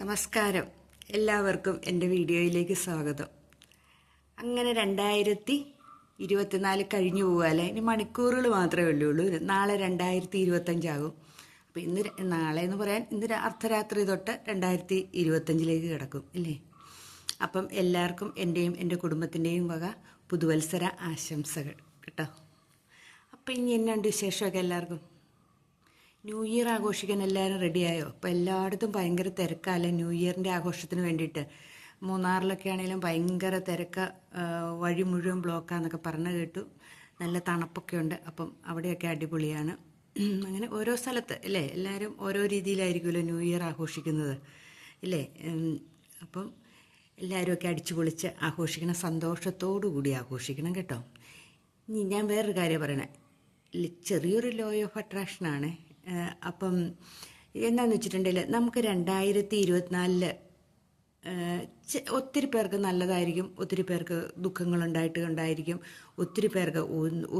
നമസ്കാരം. എല്ലാവർക്കും എന്റെ വീഡിയോയിലേക്ക് സ്വാഗതം. അങ്ങനെ രണ്ടായിരത്തി ഇരുപത്തിനാല് കഴിഞ്ഞു പോകാല്ലേ ഇനി മണിക്കൂറുകൾ മാത്രമേ ഉള്ളൂ നാളെ രണ്ടായിരത്തി ഇരുപത്തഞ്ചാകും അപ്പോൾ ഇന്ന് നാളെ എന്ന് പറയാൻ ഇന്ന് അർദ്ധരാത്രി തൊട്ട് രണ്ടായിരത്തി ഇരുപത്തഞ്ചിലേക്ക് കിടക്കും അല്ലേ അപ്പം എല്ലാവർക്കും എന്റെയും എന്റെ കുടുംബത്തിന്റെയും വക പുതുവത്സര ആശംസകൾ കേട്ടോ? അപ്പം ഇനി എന്നുണ്ട് വിശേഷമൊക്കെ എല്ലാവർക്കും? ന്യൂ ഇയർ ആഘോഷിക്കാൻ എല്ലാവരും റെഡിയായോ അപ്പോൾ എല്ലായിടത്തും ഭയങ്കര തിരക്കാല്ലേ ന്യൂ ഇയറിന്റെ ആഘോഷത്തിന് വേണ്ടിയിട്ട്. മൂന്നാറിലൊക്കെ ആണെങ്കിലും ഭയങ്കര തിരക്ക വഴി മുഴുവൻ ബ്ലോക്കാന്നൊക്കെ പറഞ്ഞു കേട്ടു. നല്ല തണുപ്പൊക്കെ ഉണ്ട്. അപ്പം അവിടെയൊക്കെ അടിപൊളിയാണ്. അങ്ങനെ ഓരോ സ്ഥലത്ത് അല്ലേ എല്ലാവരും ഓരോ രീതിയിലായിരിക്കുമല്ലോ ന്യൂ ഇയർ ആഘോഷിക്കുന്നത്. ഇല്ലേ? അപ്പം എല്ലാവരും ഒക്കെ അടിച്ചു പൊളിച്ച് ആഘോഷിക്കണം. സന്തോഷത്തോടു കൂടി ആഘോഷിക്കണം കേട്ടോ. ഇനി ഞാൻ വേറൊരു കാര്യം പറയണേ. ചെറിയൊരു ലോ ഓഫ് അട്രാക്ഷനാണ് അപ്പം എന്താണെന്ന് വെച്ചിട്ടുണ്ടെങ്കിൽ നമുക്ക് രണ്ടായിരത്തി ഇരുപത്തിനാലിൽ ഒത്തിരി പേർക്ക് നല്ലതായിരിക്കും ഒത്തിരി പേർക്ക് ദുഃഖങ്ങളുണ്ടായിട്ട് ഉണ്ടായിരിക്കും ഒത്തിരി പേർക്ക്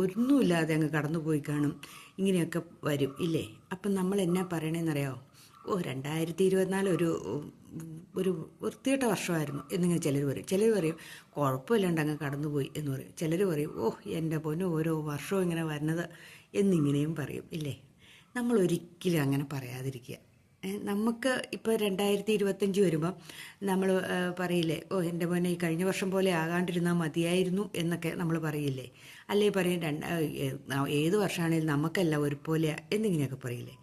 ഒന്നുമില്ലാതെ അങ്ങ് കടന്നുപോയി കാണും ഇങ്ങനെയൊക്കെ വരും ഇല്ലേ? അപ്പം നമ്മൾ എന്നാ പറയണേന്നറിയാമോ ഓ രണ്ടായിരത്തി ഇരുപത്തിനാല് ഒരു ഒരു വൃത്തികെട്ട വർഷമായിരുന്നു എന്നിങ്ങനെ ചിലർ പറയും. ചിലർ പറയും കുഴപ്പമില്ലാണ്ട് അങ്ങ് കടന്നുപോയി എന്ന് പറയും. ചിലർ പറയും ഓ എന്റെ പൊന്നു ഓരോ വർഷവും ഇങ്ങനെ വരുന്നത് എന്നിങ്ങനെയും പറയും ഇല്ലേ? നമ്മൾ ഒരിക്കലും അങ്ങനെ പറയാതിരിക്കുക. നമുക്ക് ഇപ്പോൾ രണ്ടായിരത്തി ഇരുപത്തഞ്ച് വരുമ്പം നമ്മൾ പറയില്ലേ ഓ എന്റെ മോനെ ഈ കഴിഞ്ഞ വർഷം പോലെ ആകാണ്ടിരുന്നാൽ മതിയായിരുന്നു എന്നൊക്കെ നമ്മൾ പറയില്ലേ? അല്ലേ പറയും രണ്ട് ഏത് വർഷമാണെങ്കിലും നമുക്കെല്ലാം ഒരുപോലെ എന്നിങ്ങനെയൊക്കെ പറയില്ലേ?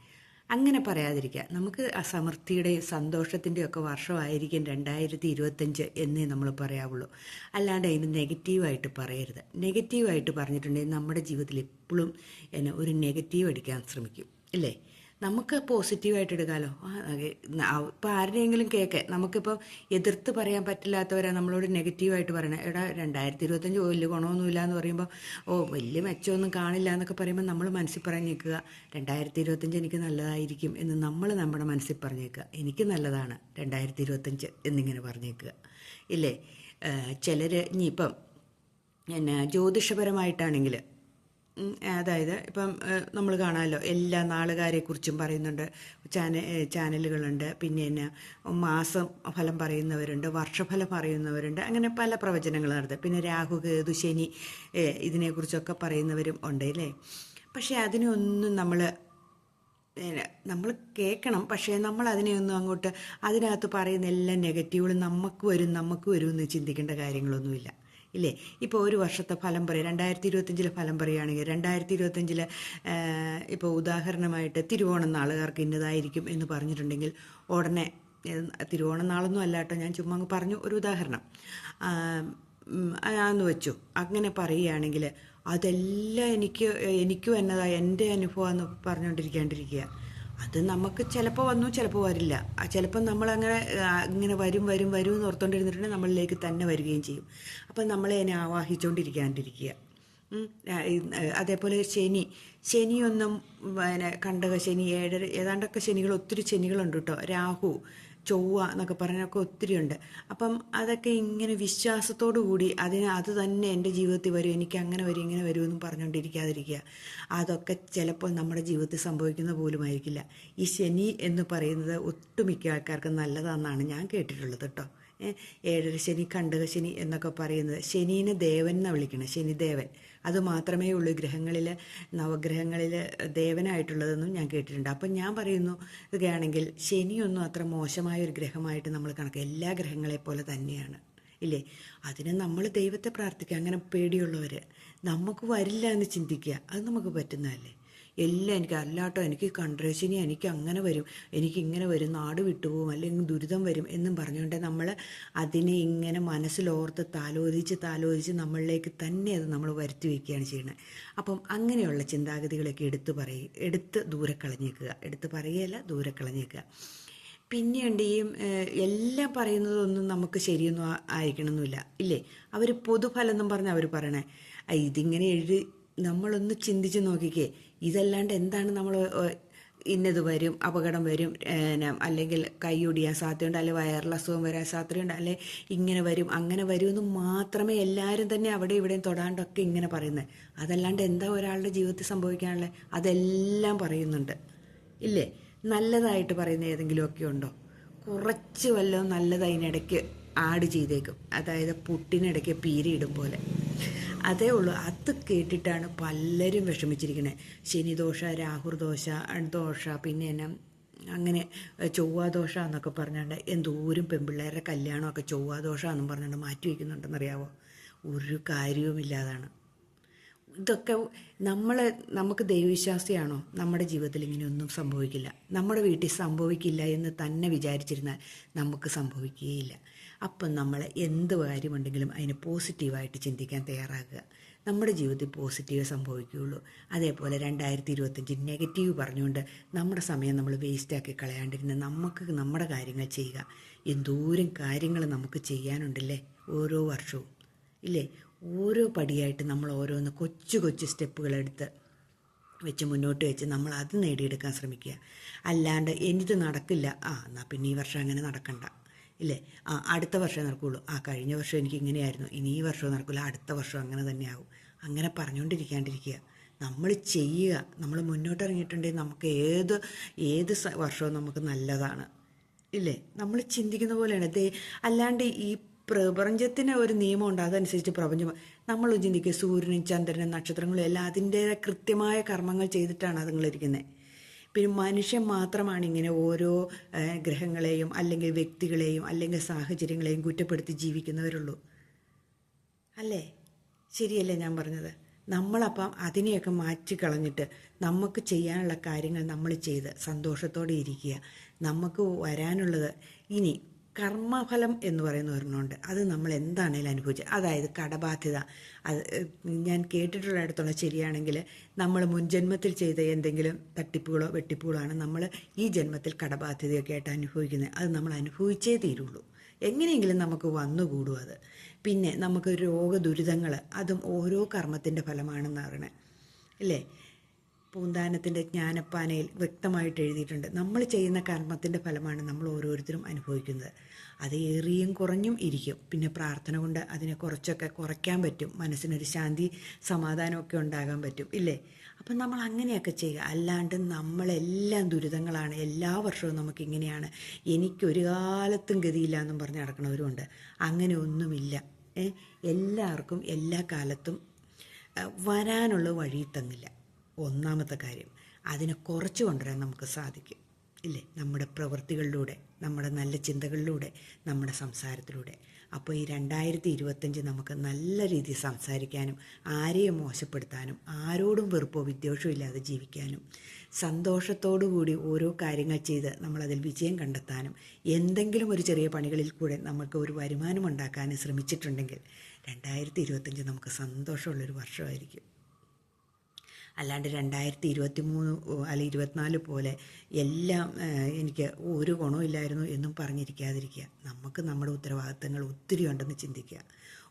അങ്ങനെ പറയാതിരിക്കുക. നമുക്ക് അസമൃദ്ധിയുടെയും സന്തോഷത്തിന്റെയും ഒക്കെ വർഷമായിരിക്കും രണ്ടായിരത്തി ഇരുപത്തഞ്ച് എന്നേ നമ്മൾ പറയാവുള്ളൂ. അല്ലാണ്ട് അതിന് നെഗറ്റീവായിട്ട് പറയരുത്. നെഗറ്റീവായിട്ട് പറഞ്ഞിട്ടുണ്ടെങ്കിൽ നമ്മുടെ ജീവിതത്തിൽ എപ്പോഴും എന്നെ ഒരു നെഗറ്റീവ് അടിക്കാൻ ശ്രമിക്കും. ഇല്ലേ? നമുക്ക് പോസിറ്റീവായിട്ട് എടുക്കാമല്ലോ ഇപ്പം ആരുടെയെങ്കിലും കേക്ക് നമുക്കിപ്പം എതിർത്ത് പറയാൻ പറ്റില്ലാത്തവരാ നമ്മളോട് നെഗറ്റീവായിട്ട് പറയണേ. എടാ രണ്ടായിരത്തി ഇരുപത്തഞ്ച് വലിയ ഗുണമൊന്നുമില്ല എന്ന് പറയുമ്പോൾ ഓ വലിയ മെച്ചമൊന്നും കാണില്ല എന്നൊക്കെ പറയുമ്പോൾ നമ്മൾ മനസ്സിൽ പറഞ്ഞേക്കുക രണ്ടായിരത്തി ഇരുപത്തഞ്ച് എനിക്ക് നല്ലതായിരിക്കും എന്ന് നമ്മൾ നമ്മുടെ മനസ്സിൽ പറഞ്ഞേക്കുക. എനിക്ക് നല്ലതാണ് രണ്ടായിരത്തി ഇരുപത്തഞ്ച് എന്നിങ്ങനെ പറഞ്ഞേക്കുക. ഇല്ലേ? ചിലർ ഇനിയിപ്പം എന്നാ ജ്യോതിഷപരമായിട്ടാണെങ്കിൽ അതായത് ഇപ്പം നമ്മൾ കാണാമല്ലോ എല്ലാ നാളുകാരെക്കുറിച്ചും പറയുന്നുണ്ട്. ചാന ചാനലുകളുണ്ട് പിന്നെ എന്നാ മാസം ഫലം പറയുന്നവരുണ്ട് വർഷഫലം പറയുന്നവരുണ്ട് അങ്ങനെ പല പ്രവചനങ്ങൾ നടത്തും. പിന്നെ രാഹു കേതു ശനി ഇതിനെക്കുറിച്ചൊക്കെ പറയുന്നവരും ഉണ്ട് അല്ലേ പക്ഷേ അതിനൊന്നും നമ്മൾ നമ്മൾ കേൾക്കണം. പക്ഷേ നമ്മൾ അതിനെയൊന്നും അങ്ങോട്ട് അതിനകത്ത് പറയുന്ന എല്ലാ നെഗറ്റീവുകളും നമുക്ക് വരും നമുക്ക് വരും എന്ന് ചിന്തിക്കേണ്ട കാര്യങ്ങളൊന്നുമില്ല. ഇല്ലേ? ഇപ്പോൾ ഒരു വർഷത്തെ ഫലം പറയും. രണ്ടായിരത്തി ഇരുപത്തഞ്ചിലെ ഫലം പറയുകയാണെങ്കിൽ രണ്ടായിരത്തി ഇരുപത്തഞ്ചിൽ ഇപ്പോൾ ഉദാഹരണമായിട്ട് തിരുവോണം നാളുകാർക്ക് ഇന്നതായിരിക്കും എന്ന് പറഞ്ഞിട്ടുണ്ടെങ്കിൽ ഉടനെ തിരുവോണം നാളൊന്നും അല്ല കേട്ടോ. ഞാൻ ചുമ്മാ അങ്ങ് പറഞ്ഞു ഒരു ഉദാഹരണം. ആന്ന് വെച്ചു. അങ്ങനെ പറയുകയാണെങ്കിൽ അതെല്ലാം എനിക്ക് എനിക്കും എന്നതാ എന്റെ അനുഭവം എന്ന് പറഞ്ഞുകൊണ്ടിരിക്കാണ്ടിരിക്കുക. അത് നമുക്ക് ചിലപ്പോൾ വന്നു ചിലപ്പോൾ വരില്ല. ചിലപ്പോൾ നമ്മളങ്ങനെ ഇങ്ങനെ വരും വരും വരും എന്ന് ഓർത്തുകൊണ്ടിരുന്നിട്ടുണ്ടെങ്കിൽ നമ്മളിലേക്ക് തന്നെ വരികയും ചെയ്യും. അപ്പം നമ്മളെ അതിനെ ആവാഹിച്ചുകൊണ്ടിരിക്കാണ്ടിരിക്കുക അതേപോലെ ശനി. ശനിയൊന്നും പിന്നെ കണ്ടക ശനി ഏഴര ഏതാണ്ടൊക്കെ ശനികൾ ഒത്തിരി ശനികളുണ്ട് കേട്ടോ. രാഹു ചൊവ്വ എന്നൊക്കെ പറഞ്ഞൊക്കെ ഒത്തിരി ഉണ്ട് അപ്പം അതൊക്കെ ഇങ്ങനെ വിശ്വാസത്തോടു കൂടി അതിന് അത് തന്നെ എന്റെ ജീവിതത്തിൽ വരും എനിക്ക് അങ്ങനെ വരും ഇങ്ങനെ വരുമെന്നും പറഞ്ഞുകൊണ്ടിരിക്കാതിരിക്കുക. അതൊക്കെ ചിലപ്പോൾ നമ്മുടെ ജീവിതത്തിൽ സംഭവിക്കുന്ന പോലുമായിരിക്കില്ല. ഈ ശനി എന്ന് പറയുന്നത് ഒട്ടുമിക്ക ആൾക്കാർക്കും നല്ലതാണെന്നാണ് ഞാൻ കേട്ടിട്ടുള്ളത് കേട്ടോ. ഏഴര ശനി കണ്ടക ശനി എന്നൊക്കെ പറയുന്നത്. ശനീനെ ദേവൻ എന്നാണ് വിളിക്കുന്നത് ശനിദേവൻ. അത് മാത്രമേ ഉള്ളൂ ഗ്രഹങ്ങളിൽ നവഗ്രഹങ്ങളിൽ ദേവനായിട്ടുള്ളതെന്നും ഞാൻ കേട്ടിട്ടുണ്ട്. അപ്പം ഞാൻ പറയുന്നു ഇതൊക്കെയാണെങ്കിൽ ശനിയൊന്നും അത്ര മോശമായ ഒരു ഗ്രഹമായിട്ട് നമ്മൾ കണക്ക് എല്ലാ ഗ്രഹങ്ങളെ പോലെ തന്നെയാണ്. ഇല്ലേ? അതിന് നമ്മൾ ദൈവത്തെ പ്രാർത്ഥിക്കുക അങ്ങനെ പേടിയുള്ളവർ നമുക്ക് വരില്ല എന്ന് ചിന്തിക്കുക അത് നമുക്ക് പറ്റുന്നതല്ലേ? എല്ലാം എനിക്ക് അല്ലാട്ടോ എനിക്ക് കൺട്രേഷനി എനിക്ക് അങ്ങനെ വരും എനിക്ക് ഇങ്ങനെ വരും നാട് വിട്ടുപോകും അല്ലെങ്കിൽ ദുരിതം വരും എന്നും പറഞ്ഞുകൊണ്ട് നമ്മൾ അതിനെ ഇങ്ങനെ മനസ്സിലോർത്ത് താലോചിച്ച് താലോചിച്ച് നമ്മളിലേക്ക് തന്നെ അത് നമ്മൾ വരുത്തി വയ്ക്കുകയാണ് ചെയ്യുന്നത്. അപ്പം അങ്ങനെയുള്ള ചിന്താഗതികളൊക്കെ എടുത്തു പറയും എടുത്ത് ദൂരെ കളഞ്ഞേക്കുക. എടുത്ത് പറയുകയല്ല ദൂരെ കളഞ്ഞേക്കുക. പിന്നെയുണ്ട് ഈ എല്ലാം പറയുന്നതൊന്നും നമുക്ക് ശരിയൊന്നും ആയിരിക്കണമെന്നില്ല ഇല്ലേ? അവർ പൊതുഫലം എന്നും പറഞ്ഞ് അവർ പറയണേ. ഇതിങ്ങനെ എഴുതി നമ്മളൊന്ന് ചിന്തിച്ച് നോക്കിക്കേ. ഇതല്ലാണ്ട് എന്താണ് നമ്മൾ ഇന്നത് വരും അപകടം വരും അല്ലെങ്കിൽ കൈയൊടിയാൻ സാധ്യതയുണ്ട് അല്ലെങ്കിൽ വയറിൽ അസുഖം വരാൻ സാധ്യതയുണ്ട് അല്ലെ ഇങ്ങനെ വരും അങ്ങനെ വരും എന്ന് മാത്രമേ എല്ലാവരും തന്നെ അവിടെ ഇവിടെയും തൊടാണ്ടൊക്കെ ഇങ്ങനെ പറയുന്നത് അതല്ലാണ്ട് എന്താ ഒരാളുടെ ജീവിതത്തിൽ സംഭവിക്കാനുള്ളത് അതെല്ലാം പറയുന്നുണ്ട്. ഇല്ലേ? നല്ലതായിട്ട് പറയുന്ന ഏതെങ്കിലുമൊക്കെ ഉണ്ടോ? കുറച്ച് വല്ലതും നല്ലത് അതിനിടയ്ക്ക് ആഡ് ചെയ്തേക്കും. അതായത് പുട്ടിനിടയ്ക്ക് പീരിയിടും പോലെ. അതേ ഉള്ളൂ. അത് കേട്ടിട്ടാണ് പലരും വിഷമിച്ചിരിക്കുന്നത് ശനിദോഷ രാഹുർദോഷ ദോഷ പിന്നെ എന്നാ അങ്ങനെ ചൊവ്വാദോഷ എന്നൊക്കെ പറഞ്ഞുകൊണ്ട് എന്തോരം പെൺപിള്ളേരുടെ കല്യാണമൊക്കെ ചൊവ്വാദോഷ എന്നും പറഞ്ഞുകൊണ്ട് മാറ്റി വയ്ക്കുന്നുണ്ടെന്നറിയാവോ ഒരു കാര്യവുമില്ലാതാണ്. ഇതൊക്കെ നമ്മൾ നമുക്ക് ദൈവവിശ്വാസിയാണോ? നമ്മുടെ ജീവിതത്തിൽ ഇങ്ങനെ ഒന്നും സംഭവിക്കില്ല. നമ്മുടെ വീട്ടിൽ സംഭവിക്കില്ല എന്ന് തന്നെ വിചാരിച്ചിരുന്നാൽ നമുക്ക് സംഭവിക്കുകയില്ല. അപ്പം നമ്മൾ എന്ത് കാര്യമുണ്ടെങ്കിലും അതിന് പോസിറ്റീവായിട്ട് ചിന്തിക്കാൻ തയ്യാറാകുക. നമ്മുടെ ജീവിതത്തിൽ പോസിറ്റീവ് സംഭവിക്കുകയുള്ളൂ. അതേപോലെ രണ്ടായിരത്തി ഇരുപത്തഞ്ച് നെഗറ്റീവ് പറഞ്ഞുകൊണ്ട് നമ്മുടെ സമയം നമ്മൾ വേസ്റ്റാക്കി കളയാണ്ടിരുന്ന് നമുക്ക് നമ്മുടെ കാര്യങ്ങൾ ചെയ്യുക. എന്തോരം കാര്യങ്ങൾ നമുക്ക് ചെയ്യാനുണ്ടല്ലേ ഓരോ വർഷവും. ഇല്ലേ? ഓരോ പടിയായിട്ട് നമ്മൾ ഓരോന്ന് കൊച്ചു കൊച്ചു സ്റ്റെപ്പുകളെടുത്ത് വെച്ച് മുന്നോട്ട് വെച്ച് നമ്മൾ അത് നേടിയെടുക്കാൻ ശ്രമിക്കുക. അല്ലാണ്ട് എനിത് നടക്കില്ല. ആ എന്നാൽ പിന്നെ ഈ വർഷം അങ്ങനെ നടക്കണ്ട. ഇല്ലേ? ആ അടുത്ത വർഷം നടക്കുകയുള്ളൂ ആ കഴിഞ്ഞ വർഷം എനിക്ക് ഇങ്ങനെയായിരുന്നു. ഇനി ഈ വർഷം നടക്കില്ല അടുത്ത വർഷം അങ്ങനെ തന്നെയാവും. അങ്ങനെ പറഞ്ഞുകൊണ്ടിരിക്കാണ്ടിരിക്കുക. നമ്മൾ ചെയ്യുക. നമ്മൾ മുന്നോട്ട് ഇറങ്ങിയിട്ടുണ്ടെങ്കിൽ നമുക്ക് ഏത് ഏത് വർഷവും നമുക്ക് നല്ലതാണ്. ഇല്ലേ? നമ്മൾ ചിന്തിക്കുന്ന പോലെയാണ്. ദേ അല്ലാണ്ട് ഈ പ്രപഞ്ചത്തിന് ഒരു നിയമം ഉണ്ട് അതനുസരിച്ച് പ്രപഞ്ചം. നമ്മൾ ചിന്തിക്കുക സൂര്യനും ചന്ദ്രനും നക്ഷത്രങ്ങളും എല്ലാം അതിന്റെ കൃത്യമായ കർമ്മങ്ങൾ ചെയ്തിട്ടാണ് അതുങ്ങളിരിക്കുന്നത്. പിന്നെ മനുഷ്യൻ മാത്രമാണ് ഇങ്ങനെ ഓരോ ഗ്രഹങ്ങളെയും അല്ലെങ്കിൽ വ്യക്തികളെയും അല്ലെങ്കിൽ സാഹചര്യങ്ങളെയും കുറ്റപ്പെടുത്തി ജീവിക്കുന്നവരുള്ളൂ. അല്ലേ? ശരിയല്ലേ ഞാൻ പറഞ്ഞത്? നമ്മളപ്പം അതിനെയൊക്കെ മാറ്റി കളഞ്ഞിട്ട് നമുക്ക് ചെയ്യാനുള്ള കാര്യങ്ങൾ നമ്മൾ ചെയ്ത് സന്തോഷത്തോടെ ഇരിക്കുക. നമുക്ക് വരാനുള്ളത് ഇനി കർമ്മഫലം എന്ന് പറയുന്ന ഒരെണ്ണമുണ്ട്. അത് നമ്മൾ എന്താണേലും അനുഭവിച്ചത് അതായത് കടബാധ്യത. അത് ഞാൻ കേട്ടിട്ടുള്ളിടത്തോളം ശരിയാണെങ്കിൽ നമ്മൾ മുൻജന്മത്തിൽ ചെയ്ത എന്തെങ്കിലും തട്ടിപ്പുകളോ വെട്ടിപ്പുകളോ ആണ് നമ്മൾ ഈ ജന്മത്തിൽ കടബാധ്യതയൊക്കെ ആയിട്ട് അനുഭവിക്കുന്നത്. അത് നമ്മൾ അനുഭവിച്ചേ തീരുള്ളൂ. എങ്ങനെയെങ്കിലും നമുക്ക് വന്നുകൂടും അത്. പിന്നെ നമുക്ക് രോഗദുരിതങ്ങൾ അതും ഓരോ കർമ്മത്തിന്റെ ഫലമാണെന്ന് പറയണേ. ഇല്ലേ പൂന്താനത്തിന്റെ ജ്ഞാനപ്പാനയിൽ വ്യക്തമായിട്ട് എഴുതിയിട്ടുണ്ട്. നമ്മൾ ചെയ്യുന്ന കർമ്മത്തിന്റെ ഫലമാണ് നമ്മൾ ഓരോരുത്തരും അനുഭവിക്കുന്നത്. അത് ഏറിയും കുറഞ്ഞും ഇരിക്കും. പിന്നെ പ്രാർത്ഥന കൊണ്ട് അതിനെ കുറച്ചൊക്കെ കുറയ്ക്കാൻ പറ്റും. മനസ്സിനൊരു ശാന്തി സമാധാനമൊക്കെ ഉണ്ടാകാൻ പറ്റും. ഇല്ലേ? അപ്പം നമ്മൾ അങ്ങനെയൊക്കെ ചെയ്യുക. അല്ലാണ്ട് നമ്മളെല്ലാം ദുരിതങ്ങളാണ്. എല്ലാ വർഷവും നമുക്കിങ്ങനെയാണ് എനിക്കൊരു കാലത്തും ഗതിയില്ല എന്നും പറഞ്ഞ് നടക്കണവരുമുണ്ട് അങ്ങനെ ഒന്നുമില്ല. എല്ലാവർക്കും എല്ലാ കാലത്തും വരാനുള്ള വഴി തന്നില്ല. ഒന്നാമത്തെ കാര്യം അതിനെ കുറച്ച് കൊണ്ടുവരാൻ നമുക്ക് സാധിക്കും. ഇല്ലേ? നമ്മുടെ പ്രവൃത്തികളിലൂടെ നമ്മുടെ നല്ല ചിന്തകളിലൂടെ നമ്മുടെ സംസാരത്തിലൂടെ. അപ്പോൾ ഈ രണ്ടായിരത്തി ഇരുപത്തഞ്ച് നമുക്ക് നല്ല രീതിയിൽ സംസാരിക്കാനും ആരെയും മോശപ്പെടുത്താനും ആരോടും വെറുപ്പോ വിദ്വേഷവും ഇല്ലാതെ ജീവിക്കാനും സന്തോഷത്തോടു കൂടി ഓരോ കാര്യങ്ങൾ ചെയ്ത് നമ്മളതിൽ വിജയം കണ്ടെത്താനും എന്തെങ്കിലും ഒരു ചെറിയ പണികളിൽ കൂടെ നമുക്ക് ഒരു വരുമാനം ഉണ്ടാക്കാനും ശ്രമിച്ചിട്ടുണ്ടെങ്കിൽ രണ്ടായിരത്തി ഇരുപത്തഞ്ച് നമുക്ക് സന്തോഷമുള്ളൊരു വർഷമായിരിക്കും. അല്ലാണ്ട് രണ്ടായിരത്തി ഇരുപത്തി മൂന്ന് അല്ല ഇരുപത്തിനാല് പോലെ എല്ലാം എനിക്ക് ഒരു ഗുണവും ഇല്ലായിരുന്നു എന്നും പറഞ്ഞിരിക്കാതിരിക്കുക. നമുക്ക് നമ്മുടെ ഉത്തരവാദിത്തങ്ങൾ ഒത്തിരി ഉണ്ടെന്ന് ചിന്തിക്കുക.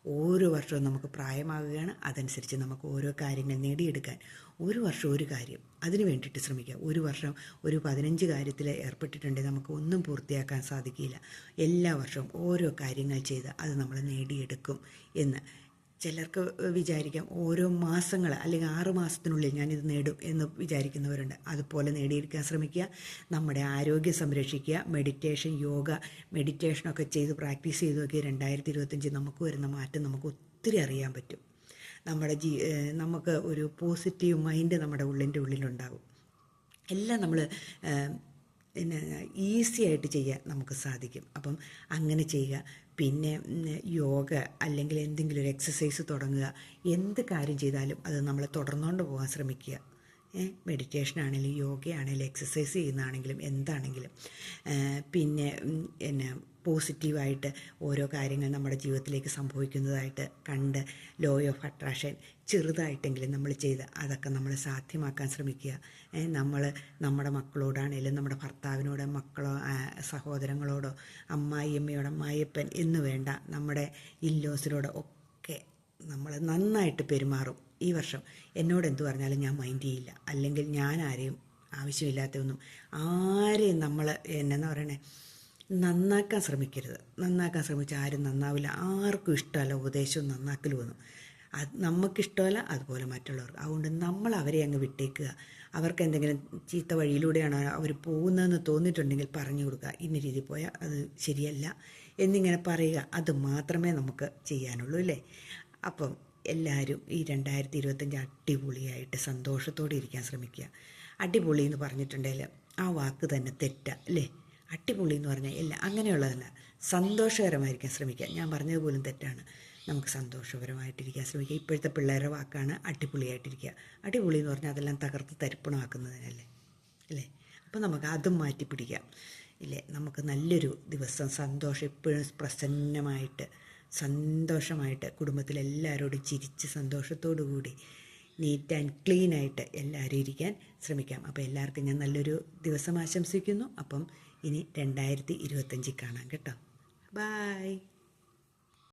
ഓരോ വർഷവും നമുക്ക് പ്രായമാകുകയാണ്. അതനുസരിച്ച് നമുക്ക് ഓരോ കാര്യങ്ങൾ നേടിയെടുക്കാൻ ഒരു വർഷം ഒരു കാര്യം അതിന് വേണ്ടിയിട്ട് ശ്രമിക്കുക. ഒരു വർഷം ഒരു പതിനഞ്ച് കാര്യത്തിൽ ഏർപ്പെട്ടിട്ടുണ്ടെങ്കിൽ നമുക്ക് ഒന്നും പൂർത്തിയാക്കാൻ സാധിക്കില്ല. എല്ലാ വർഷവും ഓരോ കാര്യങ്ങൾ ചെയ്ത് അത് നമ്മൾ നേടിയെടുക്കും എന്ന് ചിലർക്ക് വിചാരിക്കാം ഓരോ മാസങ്ങൾ അല്ലെങ്കിൽ ആറ് മാസത്തിനുള്ളിൽ ഞാനിത് നേടും എന്ന് വിചാരിക്കുന്നവരുണ്ട്. അതുപോലെ നേടിയെടുക്കാൻ ശ്രമിക്കുക നമ്മുടെ ആരോഗ്യം സംരക്ഷിക്കുക മെഡിറ്റേഷൻ യോഗ മെഡിറ്റേഷനൊക്കെ ചെയ്ത് പ്രാക്ടീസ് ചെയ്ത് നോക്കി രണ്ടായിരത്തി ഇരുപത്തഞ്ച് നമുക്ക് വരുന്ന മാറ്റം നമുക്ക് ഒത്തിരി അറിയാൻ പറ്റും. നമ്മുടെ ജീ നമുക്ക് ഒരു പോസിറ്റീവ് മൈൻഡ് നമ്മുടെ ഉള്ളിന്റെ ഉള്ളിലുണ്ടാകും എല്ലാം നമ്മൾ പിന്നെ ഈസി ആയിട്ട് ചെയ്യാൻ നമുക്ക് സാധിക്കും. അപ്പം അങ്ങനെ ചെയ്യുക. പിന്നെ യോഗ അല്ലെങ്കിൽ എന്തെങ്കിലും ഒരു എക്സസൈസ് തുടങ്ങുക. എന്ത് കാര്യം ചെയ്താലും അത് നമ്മൾ തുടർന്നുകൊണ്ട് പോകാൻ ശ്രമിക്കുക. മെഡിറ്റേഷൻ ആണെങ്കിലും യോഗയാണെങ്കിലും എക്സസൈസ് ചെയ്യുന്നതാണെങ്കിലും എന്താണെങ്കിലും പിന്നെ എന്നെ പോസിറ്റീവായിട്ട് ഓരോ കാര്യങ്ങൾ നമ്മുടെ ജീവിതത്തിലേക്ക് സംഭവിക്കുന്നതായിട്ട് കണ്ട് ലോ ഓഫ് അട്രാക്ഷൻ ചെറുതായിട്ടെങ്കിലും നമ്മൾ ചെയ്ത് അതൊക്കെ നമ്മൾ സാധ്യമാക്കാൻ ശ്രമിക്കുക. നമ്മൾ നമ്മുടെ മക്കളോടാണെങ്കിലും നമ്മുടെ ഭർത്താവിനോടോ മക്കളോ സഹോദരങ്ങളോടോ അമ്മായിയമ്മയോട് അമ്മായിയപ്പൻ എന്ന് വേണ്ട നമ്മുടെ ഇല്ലോസിനോട് ഒക്കെ നമ്മൾ നന്നായിട്ട് പെരുമാറും. ഈ വർഷം എന്നോട് എന്തു പറഞ്ഞാലും ഞാൻ മൈൻഡ് ചെയ്യില്ല. അല്ലെങ്കിൽ ഞാൻ ആരെയും ആവശ്യമില്ലാത്തതൊന്നും ആരെയും നമ്മൾ എന്നെന്ന് പറയണേ നന്നാക്കാൻ ശ്രമിക്കരുത്. നന്നാക്കാൻ ശ്രമിച്ചാൽ ആരും നന്നാവില്ല. ആർക്കും ഇഷ്ടമല്ല ഉപദേശവും നന്നാക്കലും ഒന്നും. അത് നമുക്കിഷ്ടമല്ല അതുപോലെ മറ്റുള്ളവർക്ക്. അതുകൊണ്ട് നമ്മൾ അവരെ അങ്ങ് വിട്ടേക്കുക. അവർക്ക് എന്തെങ്കിലും ചീത്ത വഴിയിലൂടെയാണ് അവർ പോകുന്നതെന്ന് തോന്നിയിട്ടുണ്ടെങ്കിൽ പറഞ്ഞു കൊടുക്കുക. ഇന്ന രീതി പോയാൽ അത് ശരിയല്ല എന്നിങ്ങനെ പറയുക. അത് മാത്രമേ നമുക്ക് ചെയ്യാനുള്ളൂ അല്ലേ? അപ്പം എല്ലാവരും ഈ രണ്ടായിരത്തി ഇരുപത്തഞ്ച് അടിപൊളിയായിട്ട് സന്തോഷത്തോടെ ഇരിക്കാൻ ശ്രമിക്കുക. അടിപൊളി എന്ന് പറഞ്ഞിട്ടുണ്ടെങ്കിൽ ആ വാക്ക് തന്നെ തെറ്റ അല്ലേ? അടിപൊളി എന്ന് പറഞ്ഞാൽ എല്ലാം അങ്ങനെയുള്ളതല്ല. സന്തോഷകരമായിരിക്കാൻ ശ്രമിക്കുക. ഞാൻ പറഞ്ഞത് പോലും തെറ്റാണ്. നമുക്ക് സന്തോഷപരമായിട്ടിരിക്കാൻ ശ്രമിക്കുക. ഇപ്പോഴത്തെ പിള്ളേരുടെ വാക്കാണ് അടിപൊളിയായിട്ടിരിക്കുക. അടിപൊളി എന്ന് പറഞ്ഞാൽ അതെല്ലാം തകർത്ത് തരിപ്പണമാക്കുന്നതിനല്ലേ? അല്ലേ? അപ്പോൾ നമുക്ക് അതും മാറ്റി പിടിക്കാം ഇല്ലേ? നമുക്ക് നല്ലൊരു ദിവസം സന്തോഷം എപ്പോഴും പ്രസന്നമായിട്ട് സന്തോഷമായിട്ട് കുടുംബത്തിലെല്ലാവരോടും ചിരിച്ച് സന്തോഷത്തോടു കൂടി നീറ്റ് ആൻഡ് ക്ലീൻ ആയിട്ട് എല്ലാവരും ഇരിക്കാൻ ശ്രമിക്കാം. അപ്പോൾ എല്ലാവർക്കും ഞാൻ നല്ലൊരു ദിവസം ആശംസിക്കുന്നു. അപ്പം ഇനി രണ്ടായിരത്തി ഇരുപത്തഞ്ചിൽ കാണാം കേട്ടോ. ബായ്